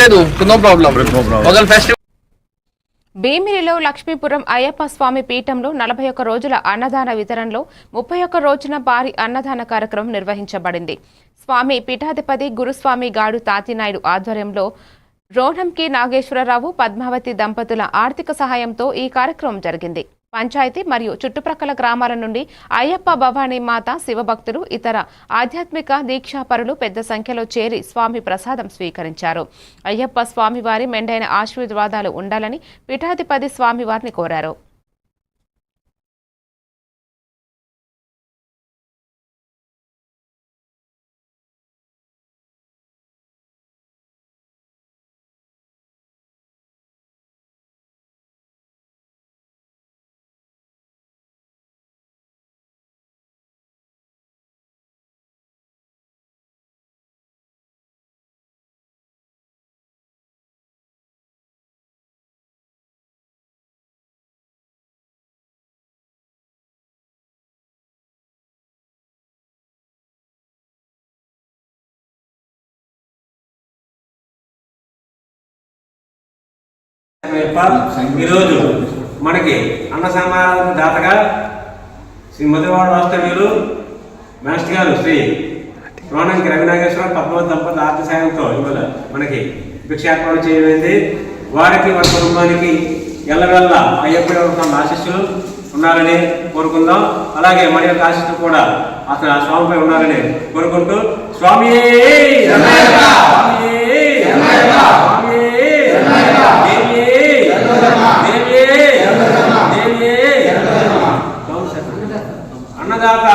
లేదు no problem ఒకవేళ festival భీమిలిలో లక్ష్మీపురం అయ్యప్ప స్వామి పీఠంలో నలభై ఒక్క రోజుల అన్నదాన వితరణలో ముప్పై ఒక్క రోజున భారీ అన్నదాన కార్యక్రమం నిర్వహించబడింది. స్వామి పీఠాధిపతి గురుస్వామి గాడు తాతినాయుడు ఆధ్వర్యంలో రోహంకి నాగేశ్వరరావు పద్మావతి దంపతుల ఆర్థిక సహాయంతో ఈ కార్యక్రమం జరిగింది. పంచాయతీ మరియు చుట్టుప్రక్కల గ్రామాల నుండి అయ్యప్ప భవానీ మాత శివభక్తులు ఇతర ఆధ్యాత్మిక దీక్షాపరులు పెద్ద సంఖ్యలో చేరి స్వామి ప్రసాదం స్వీకరించారు. అయ్యప్ప స్వామివారి మెండైన ఆశీర్వాదాలు ఉండాలని పీఠాధిపతి స్వామివారిని కోరారు. ఈరోజు మనకి అన్న సమారాధన దాతగా శ్రీ మధురవాడ వాస్తవ్యులు మాస్టర్ గారు శ్రీ రోణంకి రవినాగేశ్వర పద్మవతి దంపతుల ఆర్థిక సాయంతో ఇవాళ మనకి భిక్ష ఏర్పాటు చేయమైంది వారికి వారి కుటుంబానికి ఎల్లవెల్ల అయ్యప్పటి వరకు ఆశీస్సులు ఉండాలని కోరుకుందాం. అలాగే మన యొక్క ఆశీస్సులు కూడా అతను ఆ స్వామిపై ఉండాలని కోరుకుంటూ స్వామి అన్నదాత.